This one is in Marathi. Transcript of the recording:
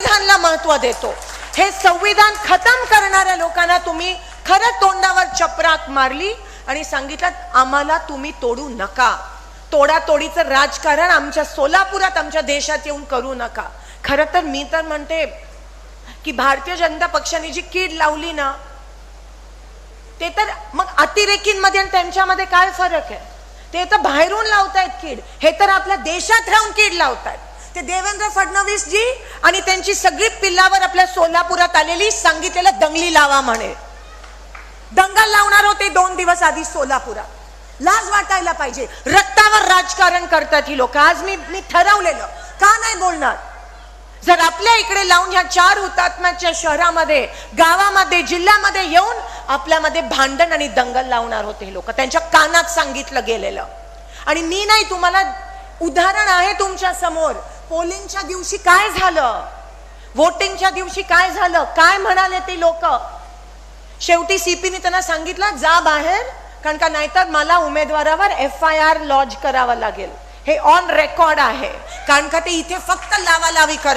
संविधानला महत्त्व देतो. हे संविधान खतम करणाऱ्या लोकांना तुम्ही खरं तोंडावर चपराक मारली आणि सांगितलं आम्हाला तुम्ही तोडू नका. तोडातोडीचं राजकारण आमच्या सोलापुरात आमच्या देशात येऊन करू नका. खरं तर मी तर म्हणते की भारतीय जनता पक्षाने जी कीड लावली ना ते तर मग अतिरेकींमध्ये आणि त्यांच्यामध्ये काय फरक आहे? ते तर बाहेरून लावतायत कीड. हे तर आपल्या देशात राहून कीड लावतायत. ते देवेंद्र फडणवीस जी आणि त्यांची सगळी पिल्लावर आपल्या सोलापुरात आलेली सांगितलेलं दंगली लावा म्हणे. दंगल लावणार होते दोन दिवस आधी सोलापुरात. लाज वाटायला पाहिजे. रक्तावर राजकारण करतात ही लोक. आज मी मी ठरवलेलं. का नाही बोलणार? जर आपल्या इकडे लावून ह्या चार हुतात्म्याच्या शहरामध्ये गावामध्ये जिल्ह्यामध्ये येऊन आपल्यामध्ये भांडण आणि दंगल लावणार होते हे लोक. त्यांच्या कानात सांगितलं गेलेलं. आणि मी नाही तुम्हाला उदाहरण आहे तुमच्यासमोर. पोलिंगच्या दिवशी काय झालं? वोटिंगच्या दिवशी काय झालं? काय म्हणाले ते लोक? शेवटी सीपीने त्यांना सांगितलं जा बाहेर कारण का नाहीतर मला उमेदवारावर एफ आय आर लॉज करावा लागेल. हे ऑन रेकॉर्ड आहे. कारण का ते इथे फक्त लावालावी करत